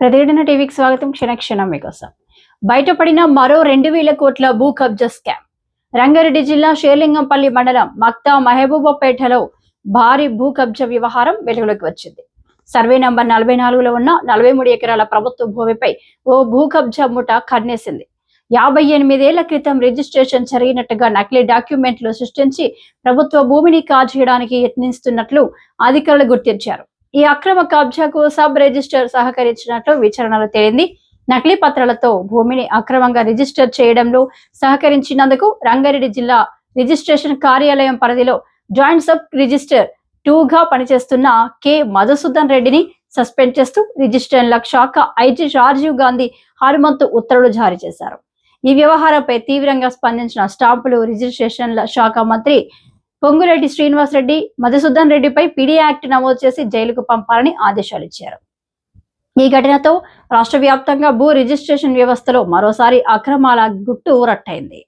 ప్రతిఘటన టీవీకి స్వాగతం. క్షణక్షణం మీకోసం. బయటపడిన మరో రెండు వేల కోట్ల భూ కబ్జా స్కామ్. రంగారెడ్డి జిల్లా షేర్లింగంపల్లి మండలం మక్తా మహబూబాపేటలో భారీ భూ కబ్జా వ్యవహారం వెలుగులోకి వచ్చింది. సర్వే నంబర్ నలభై నాలుగులో ఉన్న నలభై మూడు ఎకరాల ప్రభుత్వ భూమిపై ఓ భూ కబ్జా ముఠ కన్నేసింది. యాభై ఎనిమిదేళ్ళ క్రితం రిజిస్ట్రేషన్ జరిగినట్టుగా నకిలీ డాక్యుమెంట్లు సృష్టించి ప్రభుత్వ భూమిని కాజేయడానికి యత్నిస్తున్నట్లు అధికారులు గుర్తించారు. ఈ అక్రమ కబ్జాకు సబ్ రిజిస్టర్ సహకరించినట్లు విచారణలో తేలింది. నకిలీ పత్రాలతో భూమిని అక్రమంగా రిజిస్టర్ చేయడంలో సహకరించినందుకు రంగారెడ్డి జిల్లా రిజిస్ట్రేషన్ కార్యాలయం పరిధిలో జాయింట్ సబ్ రిజిస్టర్ టూగా పనిచేస్తున్న కె మధుసూదన్ రెడ్డిని సస్పెండ్ చేస్తూ రిజిస్ట్రేషన్ల శాఖ ఐజీ రాజీవ్ గాంధీ హనుమంతు ఉత్తర్వులు జారీ చేశారు. ఈ వ్యవహారంపై తీవ్రంగా స్పందించిన స్టాంపులు రిజిస్ట్రేషన్ల శాఖ మంత్రి పొంగురెడ్డి శ్రీనివాస్ రెడ్డి మధుసూదన్ రెడ్డిపై పీడీ యాక్ట్ నమోదు చేసి జైలుకు పంపాలని ఆదేశాలు ఇచ్చారు ఈ ఘటనతో రాష్ట్ర వ్యాప్తంగా భూ రిజిస్ట్రేషన్ వ్యవస్థలో మరోసారి అక్రమాల గుట్టు రట్టయింది.